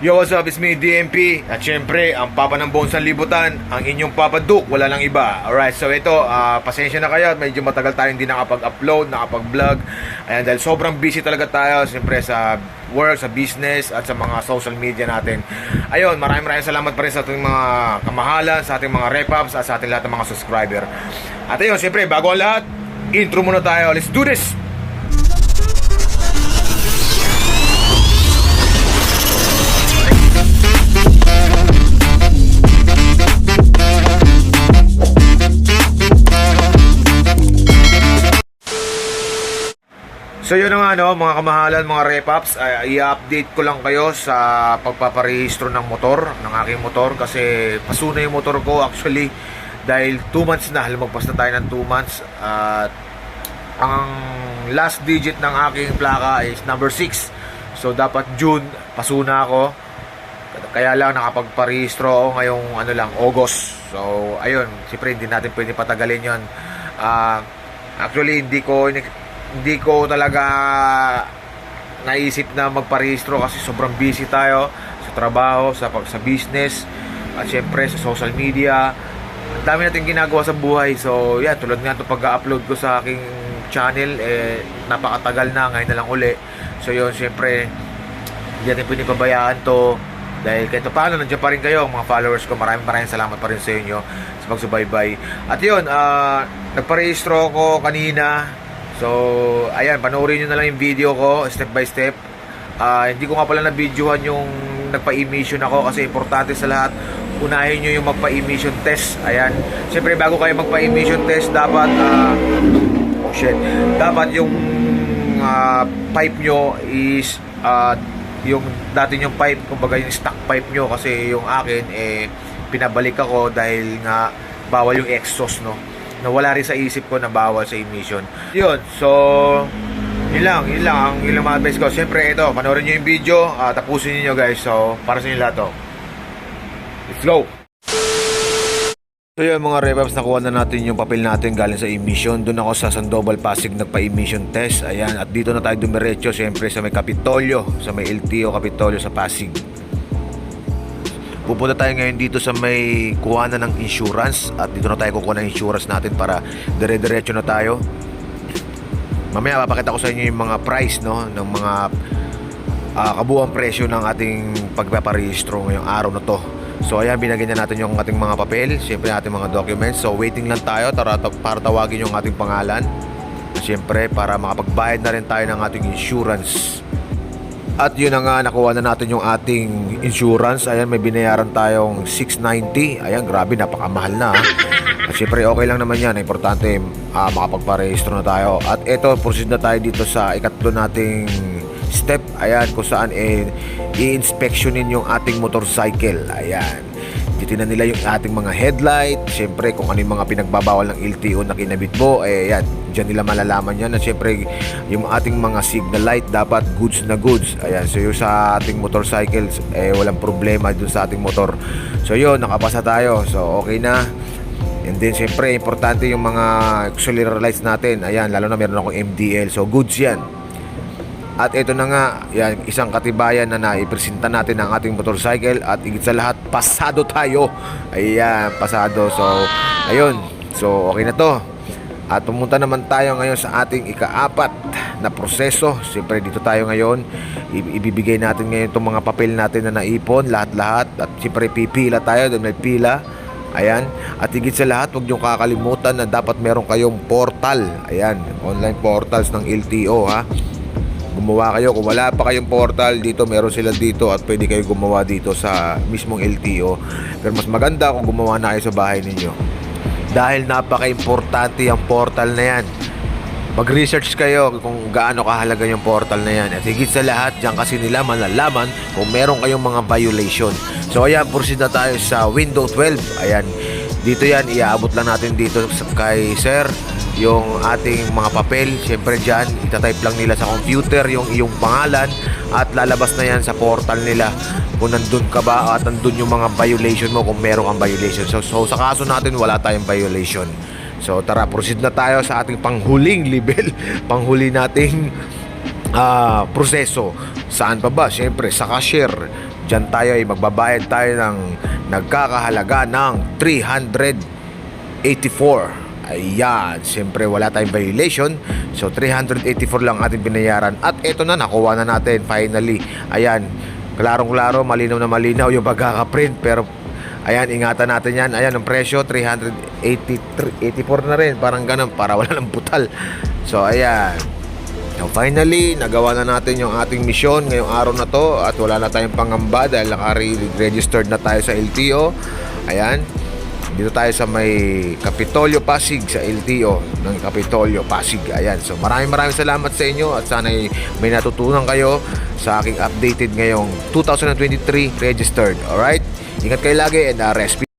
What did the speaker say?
Yo, what's up? It's me, DMP. At syempre, ang Papa ng Bones ng Libutan, ang inyong Papa Duke, wala lang iba. Alright, so ito, ah, pasensya na kayo. Medyo matagal tayo hindi nakapag-upload, nakapag-vlog. Ayan, dahil sobrang busy talaga tayo, syempre sa work, sa business, at sa mga social media natin. Ayun, maraming maraming salamat pa rin sa ating mga kamahalan, sa ating mga rep-ups, at sa ating lahat ng mga subscriber. At ayun, syempre, bago ang lahat, intro muna tayo. Let's do this! So yun na nga no, mga kamahalan, mga repaps, ay i-update ko lang kayo sa pagpaparehistro ng motor, ng aking motor kasi paso na yung motor ko actually dahil 2 months na, lumagpas na tayo ng 2 months at ang last digit ng aking plaka is number 6. So dapat June, paso na ako. Kaya lang nakapagparehistro ako ngayong ano lang, August. So ayun, siyempre hindi natin pwede patagalin yon. Ah, actually hindi ko hindi ko talaga naisip na magparehistro kasi sobrang busy tayo sa trabaho, sa pag sa business at syempre sa social media. Ang dami natin ginagawa sa buhay. So, yan, tulad nga 'tong pag-upload ko sa aking channel eh napakatagal na ngayon na lang uli. So, yun, syempre hindi natin pwede pabayaan to dahil kahit paano nandiyan pa rin kayo mga followers ko maraming maraming salamat pa rin sa inyo sa pagsubaybay at yun uh, nagparehistro ako kanina So, ayan, panoorin nyo na lang yung video ko, step by step. Ah, hindi ko nga pala na-videohan yung nagpa-emission ako kasi importante sa lahat, unahin nyo yung magpa-emission test. Ayan. Siyempre, bago kayo magpa-emission test, dapat, ah, oh shit, dapat yung ah, pipe nyo is, ah, yung dati yung pipe, kumbaga yung stock pipe nyo kasi yung akin, eh, pinabalik ako dahil nga bawal yung exhaust, no? Nawala rin sa isip ko na bawal sa emission. Yun, so yun lang, yun lang ang ilang mga advice ko. Siyempre ito, panoorin nyo yung video, uh, tapusin niyo guys. So, para sa inyo lahat to. Let's go! So yun mga revaps, nakuha na natin yung papel natin galing sa emission. Doon ako sa Sandoval Pasig nagpa-emission test. Ayan, at dito na tayo dumiretso siyempre sa may Kapitolyo, sa may LTO Kapitolyo sa Pasig. Pupunta tayo ngayon dito sa may kuhanan ng insurance at dito na tayo kukuha ng insurance natin para dire-diretso na tayo. Mamaya papakita ko sa inyo yung mga price no ng mga uh, kabuuang presyo ng ating pagpaparehistro ngayong araw na to. So ayan, binagyan na natin yung ating mga papel, siyempre ating mga documents. So waiting lang tayo para, para tawagin yung ating pangalan. Siyempre para makapagbayad na rin tayo ng ating insurance. At yun na nga, nakuha na natin yung ating insurance. Ayan, may binayaran tayong 690. Ayan, grabe, napakamahal na. At syempre, okay lang naman yan. Importante, uh, makapagparehistro na tayo. At ito, proceed na tayo dito sa ikatlo nating step. Ayan, kung saan eh, i-inspectionin yung ating motorcycle. Ayan. Titinan nila yung ating mga headlight. Siyempre, kung ano yung mga pinagbabawal ng LTO na kinabit mo, eh yan, dyan nila malalaman yan. At siyempre, yung ating mga signal light, dapat goods na goods. Ayan, so yung sa ating motorcycles, eh walang problema dun sa ating motor. So yun, nakapasa tayo. So okay na. And then, siyempre, importante yung mga auxiliary lights natin. Ayan, lalo na meron akong MDL. So, goods yan. At ito na nga, yan, isang katibayan na naipresenta natin ang ating motorcycle at higit sa lahat, pasado tayo. Ayan, pasado. So, ayun. So, okay na to. At pumunta naman tayo ngayon sa ating ikaapat na proseso. Siyempre, dito tayo ngayon. Ibibigay natin ngayon itong mga papel natin na naipon, lahat-lahat. At siyempre, pipila tayo. Doon may pila. Ayan. At higit sa lahat, huwag niyong kakalimutan na dapat meron kayong portal. Ayan, online portals ng LTO ha gumawa kayo. Kung wala pa kayong portal dito meron sila dito at pwede kayo gumawa dito sa mismong LTO pero mas maganda kung gumawa na kayo sa bahay ninyo. Dahil napaka-importante ang portal na yan. Mag-research kayo kung gaano kahalaga yung portal na yan. At higit sa lahat dyan kasi nila malalaman kung meron kayong mga violation. So ayan proceed na tayo sa window 12 ayan dito yan. Iaabot lang natin dito kay sir yung ating mga papel. Siyempre dyan, itatype lang nila sa computer yung iyong pangalan at lalabas na yan sa portal nila kung nandun ka ba at nandun yung mga violation mo kung meron kang violation. So, so sa kaso natin, wala tayong violation. So tara, proceed na tayo sa ating panghuling level. Panghuli nating ah, proseso. Saan pa ba? Siyempre, sa cashier. Diyan tayo ay magbabayad tayo ng nagkakahalaga ng 384. Ayan, siyempre wala tayong violation. So 384 lang ating binayaran. At eto na, nakuha na natin finally. Ayan, klarong-klaro, malinaw na malinaw yung pagkakaprint. Pero ayan, ingatan natin yan. Ayan, ang presyo, 383, 84 na rin. Parang ganun, para wala ng butal. So ayan, So finally, nagawa na natin yung ating misyon ngayong araw na to at wala na tayong pangamba dahil naka-registered na tayo sa LTO. Ayan. Dito tayo sa may Kapitolyo Pasig sa LTO ng Kapitolyo Pasig. Ayan. So maraming maraming salamat sa inyo at sana may natutunan kayo sa aking updated ngayong 2023 registered. Alright? Ingat kayo lagi and uh, rest